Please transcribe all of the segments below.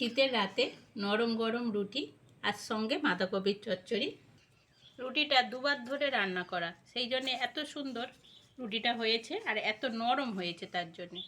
শীতের রাতে নরম গরম রুটি আর সঙ্গে বাঁধাকপির চচ্চড়ি। রুটিটা দুবার ধরে রান্না করা। সেই জন্যে এত সুন্দর রুটিটা হয়েছে আর এত নরম হয়েছে তার জন্যে।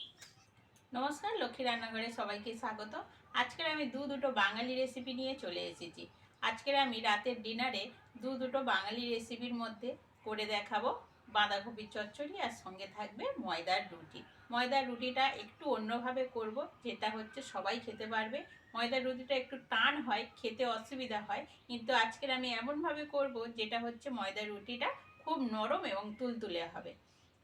নমস্কার, লক্ষ্মী রান্নাঘরে সবাইকে স্বাগত। আজকের আমি দু দুটো বাঙালি রেসিপি নিয়ে চলে এসেছি। আজকের আমি রাতের ডিনারে দু দুটো বাঙালি রেসিপির মধ্যে করে দেখাবো। বাঁধাকপির চচ্চড়ি আর সঙ্গে থাকবে ময়দার রুটি। ময়দার রুটিটা একটু অন্যভাবে করব, যেটা হচ্ছে সবাই খেতে পারবে। ময়দার রুটিটা একটু টান হয়, খেতে অসুবিধা হয়, কিন্তু আজকের আমি এমনভাবে করব যেটা হচ্ছে ময়দার রুটিটা খুব নরম এবং তুলতুলে হবে।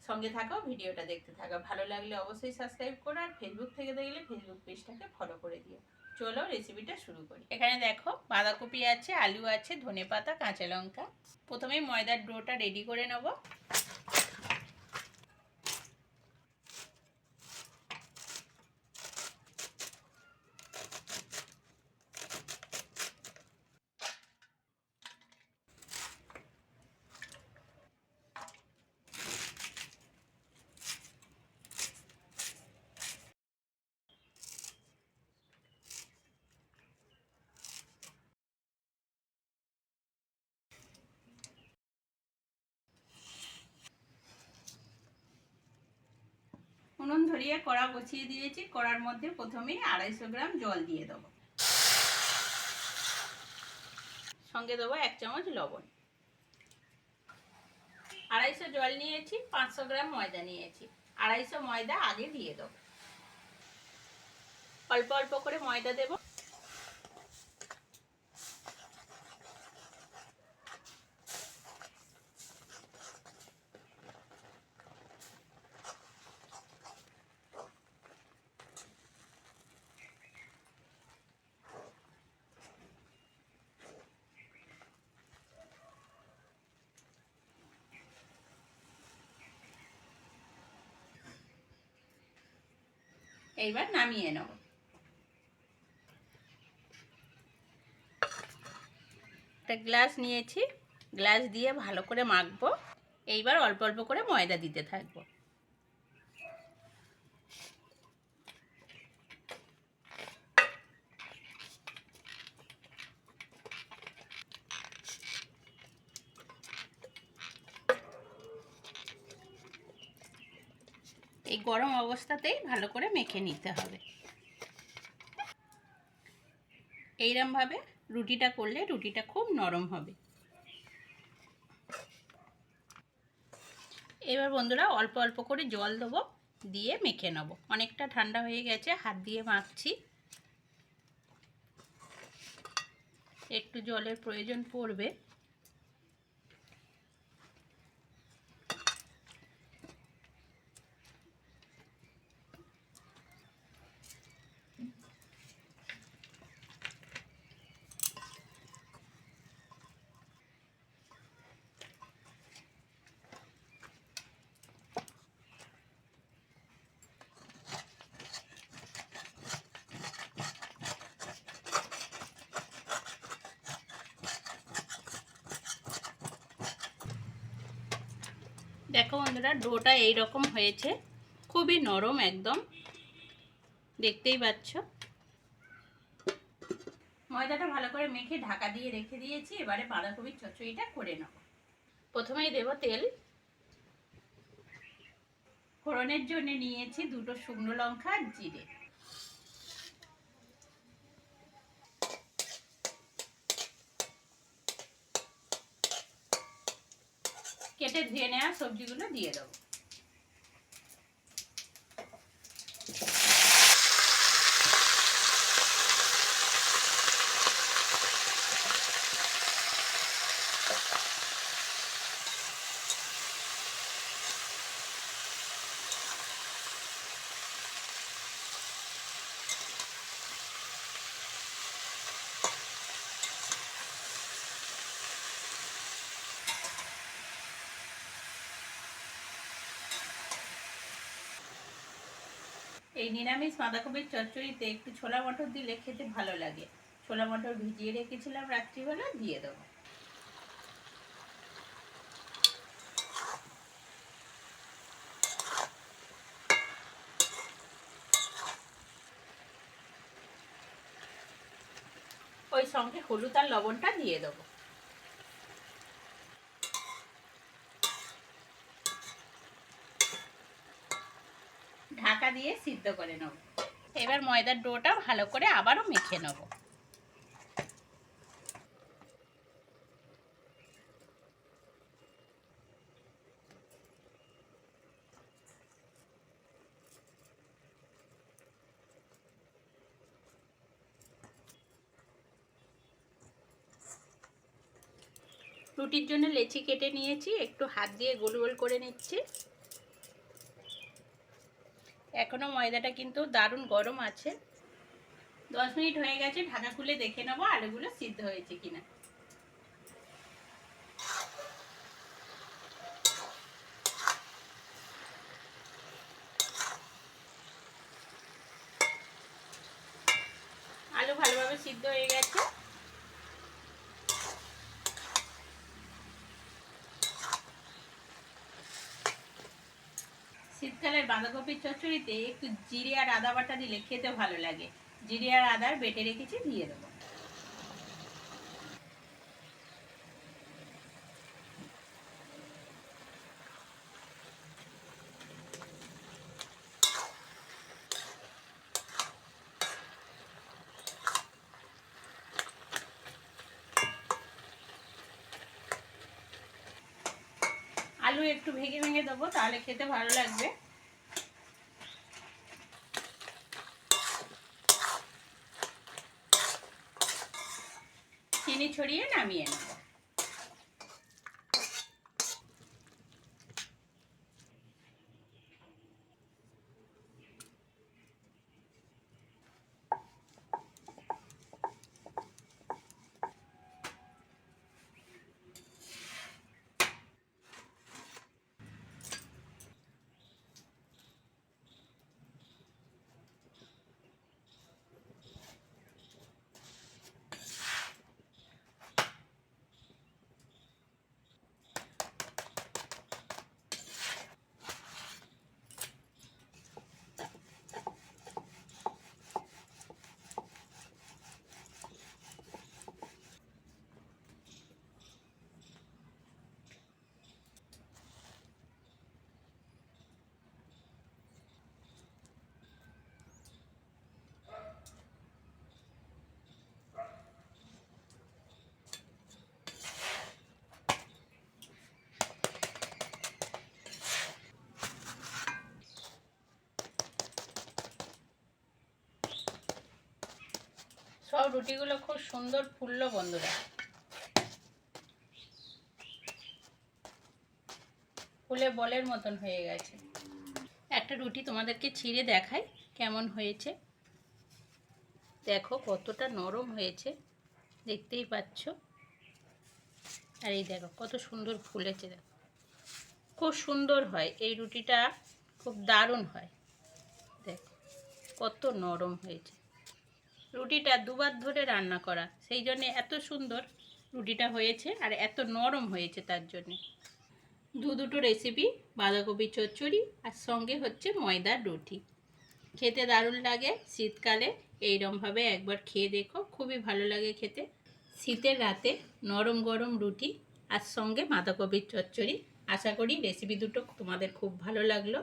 সঙ্গে থাকো, ভিডিওটা দেখতে থাকো। ভালো লাগলে অবশ্যই সাবস্ক্রাইব করো আর ফেসবুক থেকে দেখলে ফেসবুক পেজটাকে ফলো করে দিও। চলো রেসিপিটা শুরু করি। এখানে দেখো, বাঁধাকপি আছে, আলু আছে, ধনেপাতা, কাঁচা লঙ্কা। প্রথমে ময়দার ডোটা রেডি করে নেব। উনুন ধরিয়ে কড়া বসিয়ে দিয়েছি। কড়ার মধ্যে প্রথমেই আড়াইশো গ্রাম জল দিয়ে দেবো। সঙ্গে দেবো এক চামচ লবণ। আড়াইশো জল নিয়েছি, পাঁচশো গ্রাম ময়দা নিয়েছি। আড়াইশো ময়দা আগে দিয়ে দেবো। অল্প অল্প করে ময়দা দেবো। এইবার নামিয়ে নেব। একটা গ্লাস নিয়েছি, গ্লাস দিয়ে ভালো করে মাখবো। এইবার অল্প অল্প করে ময়দা দিতে থাকব। এই গরম অবস্থাতেই ভালো করে মেখে নিতে হবে। এইরমভাবে রুটিটা করলে রুটিটা খুব নরম হবে। এবার বন্ধুরা অল্প অল্প করে জল দেবো, দিয়ে মেখে নেব। অনেকটা ঠান্ডা হয়ে গেছে, হাত দিয়ে মাখছি। একটু জলের প্রয়োজন পড়বে। দেখো বন্ধুরা, ডোটা এই রকম হয়েছে। খুবই নরম একদম। দেখতেই পাচ্ছ। ময়দাটা ভালো করে মেখে ঢাকা দিয়ে রেখে দিয়েছি। এবারে বাঁধাকপির চচ্চড়িটা করে নেব। প্রথমেই দেব তেল। ফোড়নের জন্য নিয়েছি দুটো শুকনো লঙ্কা আর জিরে। ধুয়ে নেওয়া সবজিগুলো দিয়ে দেবো। এই নিরামিষ বাঁধাকপির চচ্চড়িতে একটু ছোলা মটর দিলে খেতে ভালো লাগে। ছোলা মটর ভিজিয়ে রেখেছিলাম রাত্রিবেলা, দিয়ে দেবো। ওই সঙ্গে হলুদ আর লবণটা দিয়ে দেবো ঢাকা দিয়ে সিদ্ধ করে নেব। এবার ময়দার ডোটা ভালো করে আবারও মেখে নেব। রুটির জন্য লেচি কেটে নিয়েছি, একটু হাত দিয়ে গোল গোল করে নিচ্ছি। এখনও ময়দাটা কিন্তু দারুণ গরম আছে। দশ মিনিট হয়ে গেছে, ঢাকা খুলে দেখে নেব আলুগুলো সিদ্ধ হয়েছে কিনা। আলু ভালোভাবে সিদ্ধ হয়ে গেছে। শীতকালের বাঁধাকপির চচ্চড়িতে একটু জিরে আর আদা বাটা দিলে খেতে ভালো লাগে। জিরে আর আদার বেটে রেখেছি দিয়ে দেবো। আলু একটু ভেঙে ভেঙে দেবো তাহলে খেতে ভালো লাগবে। চিনি ছড়িয়ে নামিয়ে নেব। সব রুটিগুলো খুব সুন্দর ফুললো বন্ধুরা। ফুলে বলের মতন হয়ে গেছে। একটা রুটি তোমাদেরকে ছিঁড়ে দেখাই কেমন হয়েছে। দেখো কতটা নরম হয়েছে, দেখতেই পাচ্ছ। আর এই দেখো কত সুন্দর ফুলেছে দেখো। খুব সুন্দর হয়, এই রুটিটা খুব দারুণ হয়। দেখো কত নরম হয়েছে। রুটিটা দুবার ধরে রান্না করা। সেই জন্যে এত সুন্দর রুটিটা হয়েছে আর এত নরম হয়েছে তার জন্যে। দু দুটো রেসিপি বাঁধাকপি চচ্চড়ি আর সঙ্গে হচ্ছে ময়দার রুটি। খেতে দারুণ লাগে, শীতকালে এইরমভাবে একবার খেয়ে দেখো, খুবই ভালো লাগে খেতে। শীতের রাতে নরম গরম রুটি আর সঙ্গে বাঁধাকপির চচ্চড়ি। আশা করি রেসিপি দুটো তোমাদের খুব ভালো লাগল।